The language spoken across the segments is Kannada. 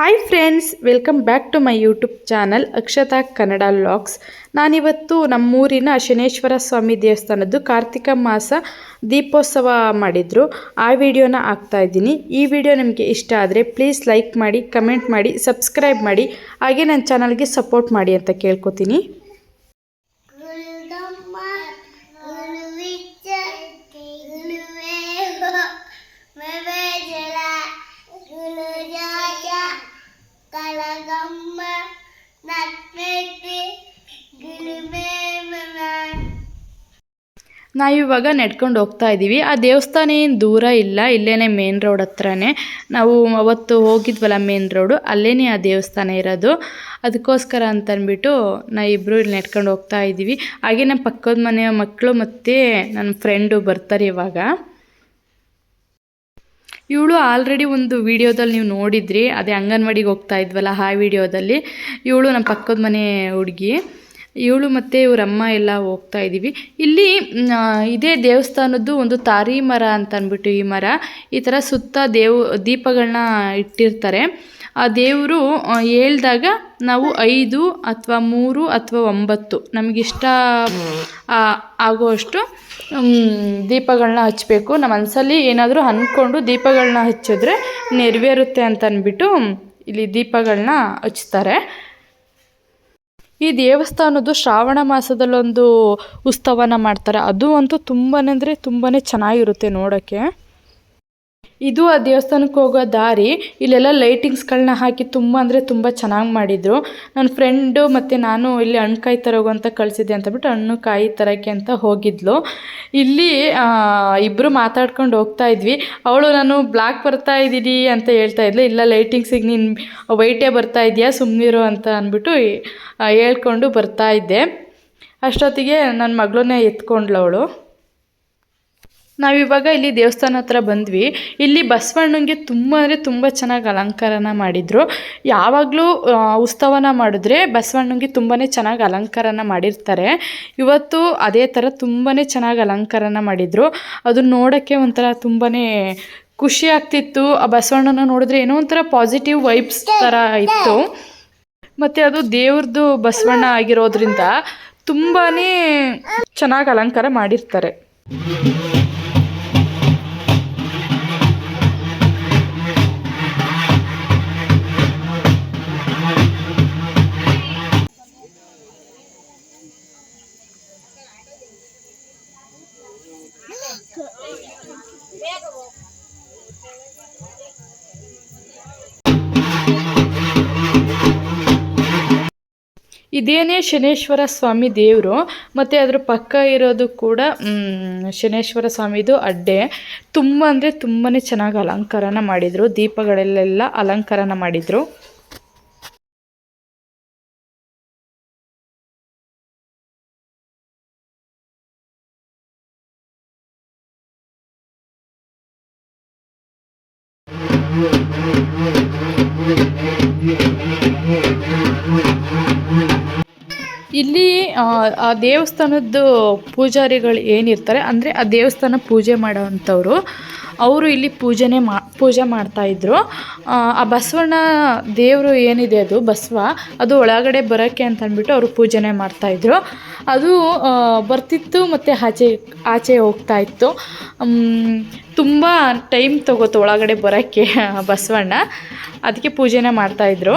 Hi friends welcome back to my YouTube channel Akshata Kannada vlogs ನಾನಿವತ್ತು ನಮ್ಮೂರಿನ ಶನೇಶ್ವರ ಸ್ವಾಮಿ ದೇವಸ್ಥಾನದ್ದು ಕಾರ್ತಿಕ ಮಾಸ ದೀಪೋತ್ಸವ ಮಾಡಿದರು. ಆ ವಿಡಿಯೋನ ಹಾಕ್ತಾ ಇದ್ದೀನಿ. ಈ ವಿಡಿಯೋ ನಿಮಗೆ ಇಷ್ಟ ಆದರೆ ಪ್ಲೀಸ್ ಲೈಕ್ ಮಾಡಿ ಕಮೆಂಟ್ ಮಾಡಿ ಸಬ್ಸ್ಕ್ರೈಬ್ ಮಾಡಿ, ಹಾಗೆ ನನ್ನ ಚಾನಲ್ಗೆ ಸಪೋರ್ಟ್ ಮಾಡಿ ಅಂತ ಕೇಳ್ಕೊತೀನಿ. ನಾವಿವಾಗ ನಡ್ಕೊಂಡು ಹೋಗ್ತಾ ಇದ್ದೀವಿ ಆ ದೇವಸ್ಥಾನ ಏನು ದೂರ ಇಲ್ಲ ಇಲ್ಲೇ ಮೇನ್ ರೋಡ್ ಹತ್ರನೇ. ನಾವು ಅವತ್ತು ಹೋಗಿದ್ವಲ್ಲ ಮೇನ್ ರೋಡು ಅಲ್ಲೇ ಆ ದೇವಸ್ಥಾನ ಇರೋದು. ಅದಕ್ಕೋಸ್ಕರ ಅಂತಂದ್ಬಿಟ್ಟು ನಾ ಇಬ್ಬರು ಇಲ್ಲಿ ನಡ್ಕೊಂಡು ಹೋಗ್ತಾ ಇದ್ದೀವಿ ಹಾಗೆ ನಮ್ಮ ಪಕ್ಕದ ಮನೆಯ ಮಕ್ಕಳು ಮತ್ತು ನನ್ನ ಫ್ರೆಂಡು ಬರ್ತಾರೆ ಇವಾಗ. ಇವಳು ಆಲ್ರೆಡಿ ಒಂದು ವಿಡಿಯೋದಲ್ಲಿ ನೀವು ನೋಡಿದ್ರಿ. ಅದೇ ಅಂಗನವಾಡಿಗೆ ಹೋಗ್ತಾ ಇದ್ವಲ್ಲ, ಆ ವಿಡಿಯೋದಲ್ಲಿ ಇವಳು ನಮ್ಮ ಪಕ್ಕದ ಮನೆ ಹುಡುಗಿ. ಇವಳು ಮತ್ತು ಇವರಮ್ಮ ಎಲ್ಲ ಹೋಗ್ತಾ ಇದ್ದೀವಿ. ಇಲ್ಲಿ ಇದೇ ದೇವಸ್ಥಾನದ್ದು ಒಂದು ತಾರಿ ಮರ ಅಂತ ಅಂದ್ಬಿಟ್ಟು ಈ ಮರ. ಈ ಥರ ಸುತ್ತ ದೇವ ದೀಪಗಳನ್ನ ಇಟ್ಟಿರ್ತಾರೆ. ಆ ದೇವರು ಹೇಳ್ದಾಗ ನಾವು ಐದು ಅಥವಾ ಮೂರು ಅಥವಾ ಒಂಬತ್ತು ನಮಗಿಷ್ಟ ಆಗುವಷ್ಟು ದೀಪಗಳನ್ನ ಹಚ್ಚಬೇಕು ನಮ್ಮ ಮನಸ್ಸಲ್ಲಿ ಏನಾದರೂ ಅಂದ್ಕೊಂಡು ದೀಪಗಳನ್ನ ಹಚ್ಚಿದ್ರೆ ನೆರವೇರುತ್ತೆ ಅಂತ ಅಂದ್ಬಿಟ್ಟು ಇಲ್ಲಿ ದೀಪಗಳನ್ನ ಹಚ್ತಾರೆ. ಈ ದೇವಸ್ಥಾನದ್ದು ಶ್ರಾವಣ ಮಾಸದಲ್ಲೊಂದು ಉತ್ಸವನ ಮಾಡ್ತಾರೆ. ಅದು ಅಂತೂ ತುಂಬಾ ಅಂದರೆ ತುಂಬಾ ಚೆನ್ನಾಗಿರುತ್ತೆ ನೋಡೋಕ್ಕೆ. ಇದು ಆ ದೇವಸ್ಥಾನಕ್ಕೆ ಹೋಗೋ ದಾರಿ, ಇಲ್ಲೆಲ್ಲ ಲೈಟಿಂಗ್ಸ್ಗಳನ್ನ ಹಾಕಿ ತುಂಬ ಅಂದರೆ ತುಂಬ ಚೆನ್ನಾಗಿ ಮಾಡಿದರು. ನನ್ನ ಫ್ರೆಂಡು ಮತ್ತು ನಾನು ಇಲ್ಲಿ ಹಣ್ಣು ಕಾಯಿ ಅಂತ ಕಳಿಸಿದ್ದೆ ಅಂತ ಬಿಟ್ಟು ಹಣ್ಣು ಕಾಯಿ ತರೋಕ್ಕೆ ಅಂತ ಹೋಗಿದ್ಲು. ಇಲ್ಲಿ ಇಬ್ಬರು ಮಾತಾಡ್ಕೊಂಡು ಹೋಗ್ತಾ ಇದ್ವಿ. ಅವಳು, ನಾನು ಬ್ಲ್ಯಾಕ್ ಬರ್ತಾ ಇದ್ದೀನಿ ಅಂತ ಹೇಳ್ತಾ ಇದ್ಲು. ಇಲ್ಲ ಲೈಟಿಂಗ್ಸಿಗೆ ನೀನು ವೈಟೇ ಬರ್ತಾ ಇದೆಯಾ? ಸುಮ್ಮನಿರು ಅಂತ ಅಂದ್ಬಿಟ್ಟು ಹೇಳ್ಕೊಂಡು ಬರ್ತಾ ಇದ್ದೆ. ಅಷ್ಟೊತ್ತಿಗೆ ನನ್ನ ಮಗಳನ್ನೇ ಎತ್ಕೊಂಡ್ಳು ಅವಳು. ನಾವಿವಾಗ ಇಲ್ಲಿ ದೇವಸ್ಥಾನ ಹತ್ರ ಬಂದ್ವಿ. ಇಲ್ಲಿ ಬಸವಣ್ಣಂಗೆ ತುಂಬ ಅಂದರೆ ತುಂಬ ಚೆನ್ನಾಗಿ ಅಲಂಕಾರನ ಮಾಡಿದರು. ಯಾವಾಗಲೂ ಉತ್ಸವನ ಮಾಡಿದ್ರೆ ಬಸವಣ್ಣಂಗೆ ತುಂಬಾ ಚೆನ್ನಾಗಿ ಅಲಂಕಾರನ ಮಾಡಿರ್ತಾರೆ. ಇವತ್ತು ಅದೇ ಥರ ತುಂಬಾ ಚೆನ್ನಾಗಿ ಅಲಂಕಾರನ ಮಾಡಿದರು. ಅದು ನೋಡೋಕ್ಕೆ ಒಂಥರ ತುಂಬಾ ಖುಷಿ ಆಗ್ತಿತ್ತು. ಆ ಬಸವಣ್ಣನ ನೋಡಿದ್ರೆ ಏನೋ ಒಂಥರ ಪಾಸಿಟಿವ್ ವೈಬ್ಸ್ ಥರ ಇತ್ತು. ಮತ್ತು ಅದು ದೇವ್ರದ್ದು ಬಸವಣ್ಣ ಆಗಿರೋದ್ರಿಂದ ತುಂಬಾ ಚೆನ್ನಾಗಿ ಅಲಂಕಾರ ಮಾಡಿರ್ತಾರೆ. ಇದೇನೇ ಶನೇಶ್ವರ ಸ್ವಾಮಿ ದೇವರು, ಮತ್ತು ಅದ್ರ ಪಕ್ಕ ಇರೋದು ಕೂಡ ಶನೇಶ್ವರ ಸ್ವಾಮಿದು ಅಡ್ಡೆ. ತುಂಬ ಅಂದರೆ ತುಂಬಾ ಚೆನ್ನಾಗಿ ಅಲಂಕಾರನ ಮಾಡಿದರು, ದೀಪಗಳಲ್ಲೆಲ್ಲ ಅಲಂಕಾರನ ಮಾಡಿದರು. ಇಲ್ಲಿ ಆ, ದೇವಸ್ಥಾನದ್ದು ಪೂಜಾರಿಗಳು ಏನಿರ್ತಾರೆ ಅಂದರೆ ಆ ದೇವಸ್ಥಾನ ಪೂಜೆ ಮಾಡೋವಂಥವ್ರು ಅವರು ಇಲ್ಲಿ ಪೂಜೆನೇ ಮಾ ಪೂಜೆ ಮಾಡ್ತಾಯಿದ್ರು ಆ ಬಸವಣ್ಣ ದೇವರು ಏನಿದೆ ಅದು ಬಸವ ಅದು ಒಳಗಡೆ ಬರೋಕ್ಕೆ ಅಂತ ಅಂದ್ಬಿಟ್ಟು ಅವರು ಪೂಜೆನೇ ಮಾಡ್ತಾಯಿದ್ರು ಅದು ಬರ್ತಿತ್ತು ಮತ್ತು ಆಚೆ ಆಚೆ ಹೋಗ್ತಾ ಇತ್ತು. ತುಂಬ ಟೈಮ್ ತಗೋತು ಒಳಗಡೆ ಬರೋಕ್ಕೆ ಬಸವಣ್ಣ. ಅದಕ್ಕೆ ಪೂಜೆನೇ ಮಾಡ್ತಾಯಿದ್ರು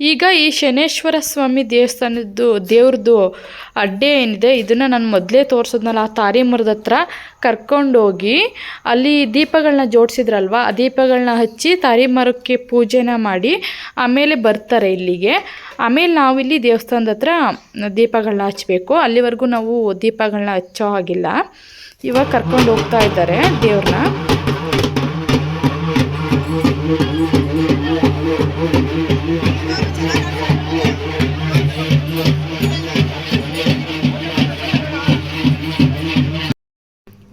ಈಗ ಈ ಶನೇಶ್ವರ ಸ್ವಾಮಿ ದೇವಸ್ಥಾನದ್ದು ದೇವ್ರದ್ದು ಅಡ್ಡೆ ಏನಿದೆ, ಇದನ್ನು ನಾನು ಮೊದಲೇ ತೋರಿಸಿದ್ನಲ್ಲ, ಆ ತಾರಿ ಮರದ ಹತ್ರ ಕರ್ಕೊಂಡೋಗಿ ಅಲ್ಲಿ ದೀಪಗಳನ್ನ ಜೋಡಿಸಿದ್ರಲ್ವ, ಆ ದೀಪಗಳನ್ನ ಹಚ್ಚಿ ತಾರಿ ಮರಕ್ಕೆ ಪೂಜೆನ ಮಾಡಿ ಆಮೇಲೆ ಬರ್ತಾರೆ ಇಲ್ಲಿಗೆ. ಆಮೇಲೆ ನಾವಿಲ್ಲಿ ದೇವಸ್ಥಾನದ ಹತ್ರ ದೀಪಗಳನ್ನ ಹಚ್ಚಬೇಕು ಅಲ್ಲಿವರೆಗೂ ನಾವು ದೀಪಗಳನ್ನ ಹಚ್ಚೋ ಹಾಗಿಲ್ಲ. ಇವಾಗ ಕರ್ಕೊಂಡು ಹೋಗ್ತಾ ಇದ್ದಾರೆ ದೇವ್ರನ್ನ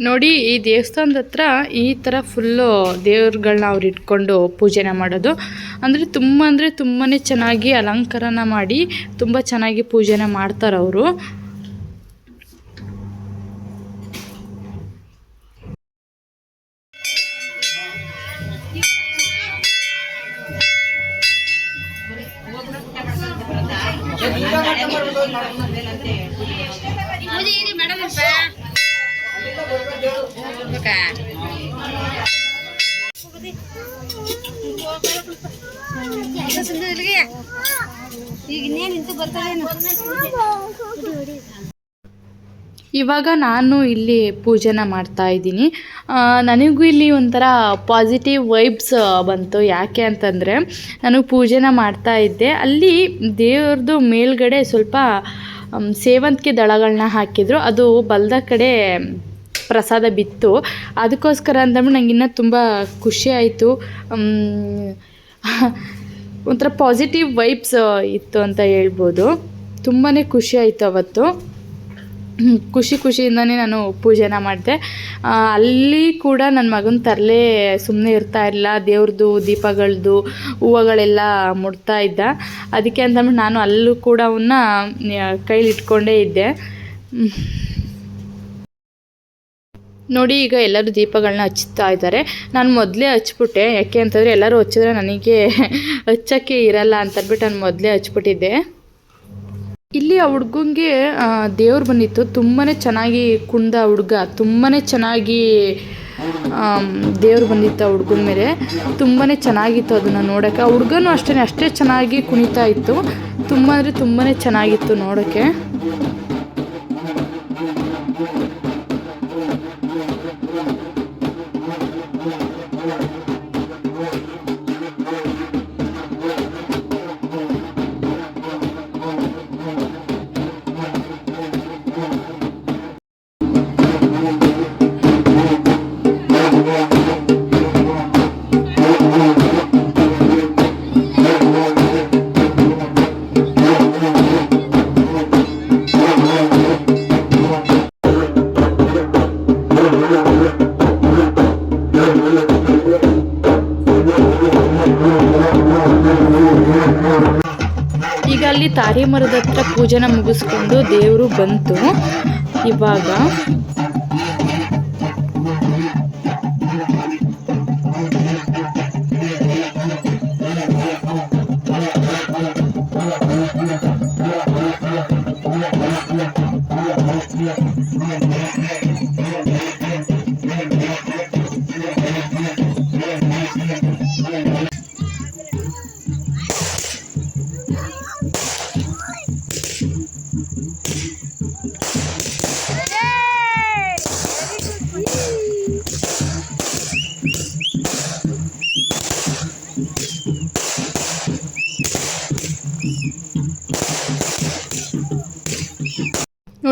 ನೋಡಿ, ಈ ದೇವಸ್ಥಾನದ ಹತ್ರ ಈ ಥರ ಫುಲ್ಲು ದೇವ್ರುಗಳ್ನ ಅವ್ರು ಇಟ್ಕೊಂಡು ಪೂಜೆನ ಮಾಡೋದು. ಅಂದರೆ ತುಂಬ ಅಂದರೆ ತುಂಬಾ ಚೆನ್ನಾಗಿ ಅಲಂಕಾರನ ಮಾಡಿ ತುಂಬ ಚೆನ್ನಾಗಿ ಪೂಜೆನ ಮಾಡ್ತಾರೆ ಅವರು. ಇವಾಗ ನಾನು ಇಲ್ಲಿ ಪೂಜೆನ ಮಾಡ್ತಾ ಇದ್ದೀನಿ. ನನಗೂ ಇಲ್ಲಿ ಒಂಥರ ಪಾಸಿಟಿವ್ ವೈಬ್ಸ್ ಬಂತು. ಯಾಕೆ ಅಂತಂದರೆ, ನಾನು ಪೂಜೆನ ಮಾಡ್ತಾ ಇದ್ದೆ. ಅಲ್ಲಿ ದೇವ್ರದ್ದು ಮೇಲ್ಗಡೆ ಸ್ವಲ್ಪ ಸೇವಂತಿಕೆ ದಳಗಳನ್ನ ಹಾಕಿದ್ರು. ಅದು ಬಲ್ದ ಕಡೆ ಪ್ರಸಾದ ಬಿತ್ತು. ಅದಕ್ಕೋಸ್ಕರ ಅಂತಂದ್ಬಿಟ್ಟು ನಂಗೆ ಇನ್ನೂ ತುಂಬ ಖುಷಿ ಆಯಿತು. ಒಂಥರ ಪಾಸಿಟಿವ್ ವೈಬ್ಸ್ ಇತ್ತು ಅಂತ ಹೇಳ್ಬೋದು. ತುಂಬಾ ಖುಷಿ ಆಯಿತು ಅವತ್ತು. ಖುಷಿ ಖುಷಿಯಿಂದನೇ ನಾನು ಪೂಜೆನ ಮಾಡಿದೆ. ಅಲ್ಲಿ ಕೂಡ ನನ್ನ ಮಗನ ತರಲೇ ಸುಮ್ಮನೆ ಇರ್ತಾ ಇಲ್ಲ ದೇವ್ರದ್ದು ದೀಪಗಳದ್ದು ಹೂವುಗಳೆಲ್ಲ ಮುಡ್ತಾ ಇದ್ದ. ಅದಕ್ಕೆ ಅಂತಂದ್ಬಿಟ್ಟು ನಾನು ಅಲ್ಲೂ ಕೂಡ ಅವನ್ನ ಕೈಲಿ ಇಟ್ಕೊಂಡೇ ಇದ್ದೆ. ನೋಡಿ ಈಗ ಎಲ್ಲರೂ ದೀಪಗಳನ್ನ ಹಚ್ತಾ ಇದ್ದಾರೆ. ನಾನು ಮೊದಲೇ ಹಚ್ಬಿಟ್ಟೆ, ಯಾಕೆ ಅಂತಂದರೆ ಎಲ್ಲರೂ ಹಚ್ಚಿದ್ರೆ ನನಗೆ ಹಚ್ಚೋಕ್ಕೆ ಇರಲ್ಲ ಅಂತಂದ್ಬಿಟ್ಟು ನಾನು ಮೊದಲೇ ಹಚ್ಬಿಟ್ಟಿದ್ದೆ. ಇಲ್ಲಿ ಆ ಹುಡ್ಗಂಗೆ ದೇವ್ರು ಬಂದಿತ್ತು. ತುಂಬಾ ಚೆನ್ನಾಗಿ ಕುಣ್ದ ಹುಡ್ಗ ತುಂಬಾ ಚೆನ್ನಾಗಿ ದೇವ್ರು ಬಂದಿತ್ತು ಆ ಹುಡ್ಗನ ಮೇಲೆ. ತುಂಬಾ ಚೆನ್ನಾಗಿತ್ತು ಅದನ್ನು ನೋಡೋಕ್ಕೆ. ಆ ಹುಡ್ಗನೂ ಅಷ್ಟೇ ಅಷ್ಟೇ ಚೆನ್ನಾಗಿ ಕುಣಿತಾ ಇತ್ತು. ತುಂಬ ಅಂದರೆ ತುಂಬಾ ಚೆನ್ನಾಗಿತ್ತು ನೋಡೋಕ್ಕೆ. ಅಲ್ಲಿ ತಾರಿ ಮರದ ಹತ್ರ ಪೂಜೆನ ಮುಗಿಸ್ಕೊಂಡು ದೇವರು ಬಂತು. ಇವಾಗ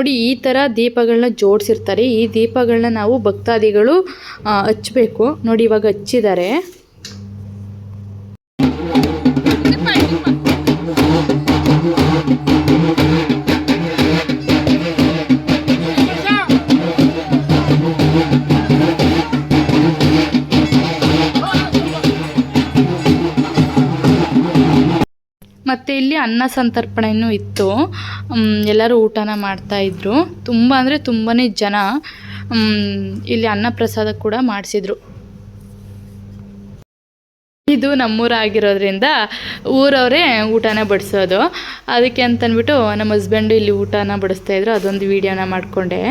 ನೋಡಿ ಈ ಥರ ದೀಪಗಳನ್ನ ಜೋಡಿಸಿರ್ತಾರೆ. ಈ ದೀಪಗಳನ್ನ ನಾವು ಭಕ್ತಾದಿಗಳು ಹಚ್ಚಬೇಕು ನೋಡಿ ಇವಾಗ ಹಚ್ಚಿದ್ದಾರೆ. ಅನ್ನ ಸಂತರ್ಪಣೆಯೂ ಇತ್ತು. ಎಲ್ಲರೂ ಊಟನ ಮಾಡ್ತಾಯಿದ್ರು ತುಂಬ ಅಂದರೆ ತುಂಬಾ ಜನ ಇಲ್ಲಿ ಅನ್ನ ಪ್ರಸಾದ ಕೂಡ ಮಾಡಿಸಿದ್ರು. ಇದು ನಮ್ಮೂರಾಗಿರೋದ್ರಿಂದ ಊರವರೇ ಊಟನ ಬಡಿಸೋದು. ಅದಕ್ಕೆ ಅಂತಂದ್ಬಿಟ್ಟು ನಮ್ಮ ಹಸ್ಬೆಂಡು ಇಲ್ಲಿ ಊಟನ ಬಡಿಸ್ತಾ ಇದ್ರು. ಅದೊಂದು ವೀಡಿಯೋನ ಮಾಡಿಕೊಂಡೆ.